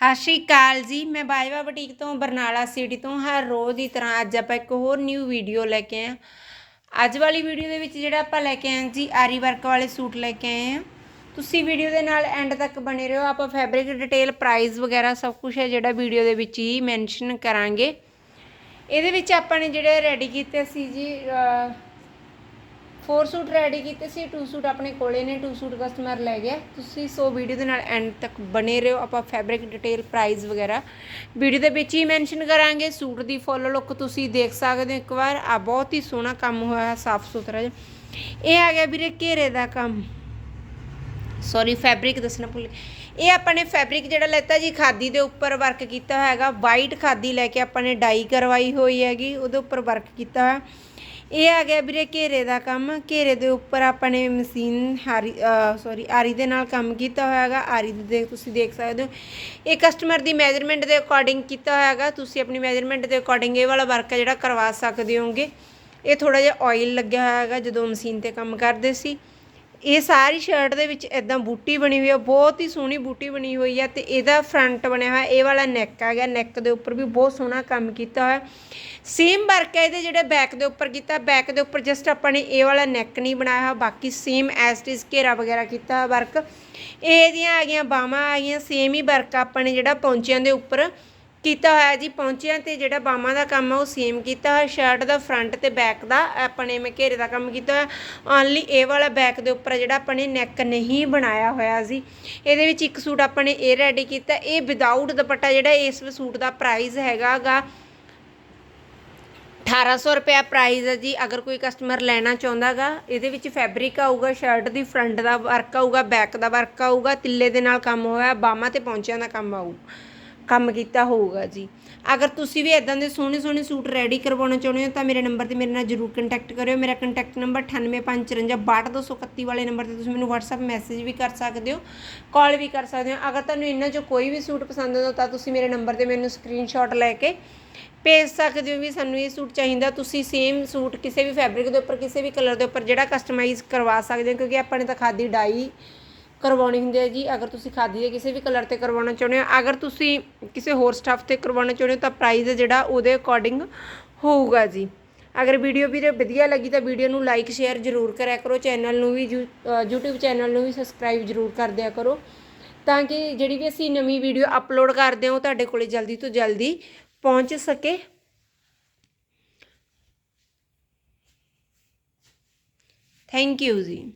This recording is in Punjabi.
ਸਤਿ ਸ਼੍ਰੀ ਅਕਾਲ ਜੀ, ਮੈਂ ਬਾਜਵਾ ਬੁਟੀਕ ਤੋਂ, ਬਰਨਾਲਾ ਸਿਟੀ ਤੋਂ, ਹਰ ਰੋਜ਼ ਦੀ ਤਰ੍ਹਾਂ ਅੱਜ ਆਪਾਂ ਇੱਕ ਹੋਰ ਨਿਊ ਵੀਡੀਓ ਲੈ ਕੇ ਆਏ ਹਾਂ। ਅੱਜ ਵਾਲੀ ਵੀਡੀਓ ਦੇ ਵਿੱਚ ਜਿਹੜਾ ਆਪਾਂ ਲੈ ਕੇ ਆਏ ਜੀ, ਆਰੀ ਵਰਕ ਵਾਲੇ ਸੂਟ ਲੈ ਕੇ ਆਏ ਹਾਂ। ਤੁਸੀਂ ਵੀਡੀਓ ਦੇ ਨਾਲ ਐਂਡ ਤੱਕ ਬਣੇ ਰਹੋ, ਆਪਾਂ ਫੈਬਰਿਕ ਡਿਟੇਲ ਪ੍ਰਾਈਸ ਵਗੈਰਾ ਸਭ ਕੁਝ ਹੈ ਜਿਹੜਾ ਵੀਡੀਓ ਦੇ ਵਿੱਚ ਹੀ ਮੈਂਸ਼ਨ ਕਰਾਂਗੇ। ਇਹਦੇ ਵਿੱਚ ਆਪਾਂ ਨੇ ਜਿਹੜੇ ਰੈਡੀ ਕੀਤੇ ਸੀ ਜੀ ਫੋਰ ਸੂਟ ਰੈਡੀ ਕੀਤੇ ਸੀ ਟੂ ਸੂਟ ਆਪਣੇ ਕੋਲੇ ਨੇ ਟੂ ਸੂਟ ਕਸਟਮਰ ਲੈ ਗਿਆ ਤੁਸੀਂ ਸੋ ਵੀਡੀਓ ਦੇ ਨਾਲ ਐਂਡ ਤੱਕ ਬਨੇ ਰਹੋ, ਆਪਾਂ ਫੈਬਰਿਕ ਡਿਟੇਲ ਪ੍ਰਾਈਸ ਵਗੈਰਾ। ਵੀਡੀਓ ਦੇ ਵਿੱਚ ਹੀ ਮੈਂਸ਼ਨ ਕਰਾਂਗੇ ਸੂਟ ਦੀ ਫੁੱਲ ਲੁੱਕ ਤੁਸੀਂ ਦੇਖ ਸਕਦੇ ਹੋ ਇੱਕ ਵਾਰ। ਆ ਬਹੁਤ ਹੀ ਸੋਹਣਾ ਕੰਮ ਹੋਇਆ ਹੈ ਸਾਫ਼ ਸੁਥਰਾ ਜਿਹਾ। ਇਹ ਆ ਗਿਆ ਵੀਰੇ ਘੇਰੇ ਦਾ ਕੰਮ। ਸੌਰੀ ਫੈਬਰਿਕ ਦੱਸਣਾ ਭੁੱਲ ਇਹ ਆਪਾਂ ਨੇ ਫੈਬਰਿਕ ਜਿਹੜਾ ਲੈਤਾ ਜੀ, ਖਾਦੀ ਦੇ ਉੱਪਰ ਵਰਕ ਕੀਤਾ ਹੋਇਆ ਹੈਗਾ। ਵਾਈਟ ਖਾਦੀ ਲੈ ਕੇ ਆਪਾਂ ਨੇ ਡਾਈ ਕਰਵਾਈ ਹੋਈ ਹੈਗੀ, ਉਹਦੇ ਉੱਪਰ ਵਰਕ ਕੀਤਾ ਹੋਇਆ। ਇਹ ਆ ਗਿਆ ਵੀਰੇ ਘੇਰੇ ਦਾ ਕੰਮ। ਘੇਰੇ ਦੇ ਉੱਪਰ ਆਪਾਂ ਨੇ ਮਸ਼ੀਨ ਹਾਰੀ ਸੌਰੀ ਆਰੀ ਦੇ ਨਾਲ ਕੰਮ ਕੀਤਾ ਹੋਇਆ ਹੈਗਾ। ਆਰੀ ਦੇ ਤੁਸੀਂ ਦੇਖ ਸਕਦੇ ਹੋ। ਇਹ ਕਸਟਮਰ ਦੀ ਮੈਜ਼ਰਮੈਂਟ ਦੇ ਅਕੋਰਡਿੰਗ ਕੀਤਾ ਹੋਇਆ ਹੈਗਾ। ਤੁਸੀਂ ਆਪਣੀ ਮੈਜ਼ਰਮੈਂਟ ਦੇ ਅਕੋਰਡਿੰਗ ਇਹ ਵਾਲਾ ਵਰਕ ਹੈ ਜਿਹੜਾ ਕਰਵਾ ਸਕਦੇ ਹੋਗੇ ਇਹ ਥੋੜਾ ਜਿਹਾ ਆਇਲ ਲੱਗਿਆ ਹੋਇਆ ਹੈਗਾ ਜਦੋਂ ਮਸ਼ੀਨ ਤੇ ਕੰਮ ਕਰਦੇ ਸੀ। ਇਹ ਸਾਰੀ ਸ਼ਰਟ ਦੇ ਵਿੱਚ ਇਦਾਂ ਬੂਟੀ ਬਣੀ ਹੋਈ ਆ, ਬਹੁਤ ਹੀ ਸੋਹਣੀ ਬੂਟੀ ਬਣੀ ਹੋਈ ਆ ਤੇ ਇਹਦਾ ਫਰੰਟ ਬਣਿਆ ਹੋਇਆ, ਇਹ ਵਾਲਾ ਨੈਕ ਆ ਗਿਆ ਨੈਕ ਦੇ ਉੱਪਰ ਵੀ ਬਹੁਤ ਸੋਹਣਾ ਕੰਮ ਕੀਤਾ ਹੋਇਆ। ਸੇਮ ਵਰਕ ਹੈ ਇਹਦੇ ਜਿਹੜੇ ਬੈਕ ਦੇ ਉੱਪਰ ਕੀਤਾ ਬੈਕ ਦੇ ਉੱਪਰ ਜਸਟ ਆਪਾਂ ਨੇ ਇਹ ਵਾਲਾ ਨੈਕ ਨਹੀਂ ਬਣਾਇਆ ਹੋਇਆ, ਬਾਕੀ ਸੇਮ ਐਸ ਇਟ ਘੇਰਾ ਵਗੈਰਾ ਕੀਤਾ ਵਰਕ ਇਹ ਇਹਦੀਆਂ ਆ ਗਈਆਂ, ਬਾਹਾਂ ਆ ਗਈਆਂ ਸੇਮ ਹੀ ਵਰਕ ਆਪਾਂ ਨੇ ਜਿਹੜਾ ਪੌਂਚਿਆਂ ਦੇ ਉੱਪਰ। ਕੀਤਾ ਹੋਇਆ ਜੀ, ਪਹੁੰਚਿਆ ਤੇ ਜਿਹੜਾ ਬਾਹਾਂ ਦਾ ਕੰਮ ਆ, ਉਹ ਸੇਮ ਕੀਤਾ ਹੋਇਆ, ਸ਼ਰਟ ਦਾ ਫਰੰਟ ਤੇ ਬੈਕ ਦਾ, ਆਪਣੇ ਮੈਂ ਘੇਰੇ ਦਾ ਕੰਮ ਕੀਤਾ ਹੋਇਆ। ਓਨਲੀ ਇਹ ਵਾਲਾ ਬੈਕ ਦੇ ਉੱਪਰ ਜਿਹੜਾ ਆਪਾਂ ਨੇ ਨੈਕ ਨਹੀਂ ਬਣਾਇਆ ਹੋਇਆ ਸੀ ਇਹਦੇ ਵਿੱਚ ਇੱਕ ਸੂਟ ਆਪਾਂ ਨੇ ਇਹ ਰੈਡੀ ਕੀਤਾ, ਇਹ ਵਿਦਆਊਟ ਦੁਪੱਟਾ ਜਿਹੜਾ ਇਸ ਸੂਟ ਦਾ ਪ੍ਰਾਈਸ ਹੈਗਾਗਾ 1800 ਰੁਪਿਆ ਪ੍ਰਾਈਸ ਹੈ ਜੀ। ਅਗਰ ਕੋਈ ਕਸਟਮਰ ਲੈਣਾ ਚਾਹੁੰਦਾਗਾ ਇਹਦੇ ਵਿੱਚ ਫੈਬਰਿਕ ਆਊਗਾ ਸ਼ਰਟ ਦੀ ਫਰੰਟ ਦਾ ਵਰਕ ਆਊਗਾ ਬੈਕ ਦਾ ਵਰਕ ਆਊਗਾ, ਤਿੱਲੇ ਦੇ ਨਾਲ ਕੰਮ ਹੋਇਆ ਬਾਹਾਂ ਤੇ ਪੌਂਚਿਆਂ ਦਾ ਕੰਮ ਆਊ। ਕੰਮ ਕੀਤਾ ਹੋਊਗਾ ਜੀ। ਅਗਰ ਤੁਸੀਂ ਵੀ ਇਦਾਂ ਦੇ ਸੋਹਣੇ ਸੋਹਣੇ ਸੂਟ ਰੈਡੀ ਕਰਵਾਉਣਾ ਚਾਹੁੰਦੇ ਹੋ, ਤਾਂ ਮੇਰੇ ਨੰਬਰ ਤੇ ਮੇਰੇ ਨਾਲ ਜਰੂਰ ਕੰਟੈਕਟ ਕਰਿਓ। ਮੇਰਾ ਕੰਟੈਕਟ ਨੰਬਰ 9854562231 ਵਾਲੇ ਨੰਬਰ ਤੇ ਤੁਸੀਂ ਮੈਨੂੰ WhatsApp ਮੈਸੇਜ ਵੀ ਕਰ ਸਕਦੇ ਹੋ ਕਾਲ ਵੀ ਕਰ ਸਕਦੇ ਹੋ। ਅਗਰ ਤੁਹਾਨੂੰ ਇਹਨਾਂ ਚੋਂ ਕੋਈ ਵੀ ਸੂਟ ਪਸੰਦ ਆਉਂਦਾ, ਤਾਂ ਤੁਸੀਂ ਮੇਰੇ ਨੰਬਰ ਤੇ ਮੈਨੂੰ ਸਕਰੀਨਸ਼ਾਟ ਲੈ ਕੇ ਭੇਜ ਸਕਦੇ ਹੋ ਵੀ ਸਾਨੂੰ ਇਹ ਸੂਟ ਚਾਹੀਦਾ। ਤੁਸੀਂ ਸੇਮ ਸੂਟ ਕਿਸੇ ਵੀ ਫੈਬਰਿਕ ਦੇ ਉੱਪਰ, ਕਿਸੇ ਵੀ ਕਲਰ ਦੇ ਉੱਪਰ ਜਿਹੜਾ ਕਸਟਮਾਈਜ਼ ਕਰਵਾ ਸਕਦੇ ਹੋ, ਕਿਉਂਕਿ ਆਪਾਂ ਨੇ ਤਾਂ ਖਾਦੀ ਡਾਈ ਕਰਵਾਉਣੀ ਹੁੰਦੀ ਹੈ ਜੀ। ਅਗਰ ਤੁਸੀਂ ਖਾਦੀ ਦੇ ਕਿਸੇ ਵੀ ਕਲਰ ਤੇ ਕਰਵਾਉਣਾ ਚਾਹੁੰਦੇ ਹੋ ਅਗਰ ਤੁਸੀਂ ਕਿਸੇ ਹੋਰ ਸਟੱਫ ਤੇ ਕਰਵਾਉਣਾ ਚਾਹੁੰਦੇ ਹੋ ਤਾਂ ਪ੍ਰਾਈਸ ਜਿਹੜਾ ਉਹਦੇ ਅਕੋਰਡਿੰਗ ਹੋਊਗਾ ਜੀ। ਅਗਰ ਵੀਡੀਓ ਵੀਰੇ ਵਧੀਆ ਲੱਗੀ ਤਾਂ ਵੀਡੀਓ ਨੂੰ ਲਾਈਕ ਸ਼ੇਅਰ ਜ਼ਰੂਰ ਕਰਿਆ ਕਰੋ। ਚੈਨਲ ਨੂੰ ਵੀ ਯੂ- ਅ, YouTube ਚੈਨਲ ਨੂੰ ਵੀ ਸਬਸਕ੍ਰਾਈਬ ਜ਼ਰੂਰ ਕਰ ਦਿਆ ਕਰੋ। ਤਾਂ ਕਿ ਜਿਹੜੀ ਵੀ ਅਸੀਂ ਨਵੀਂ ਵੀਡੀਓ ਅਪਲੋਡ ਕਰਦੇ ਹਾਂ ਉਹ ਤੁਹਾਡੇ ਕੋਲੇ ਜਲਦੀ ਤੋਂ ਜਲਦੀ ਪਹੁੰਚ ਸਕੇ। ਥੈਂਕ ਯੂ ਜੀ।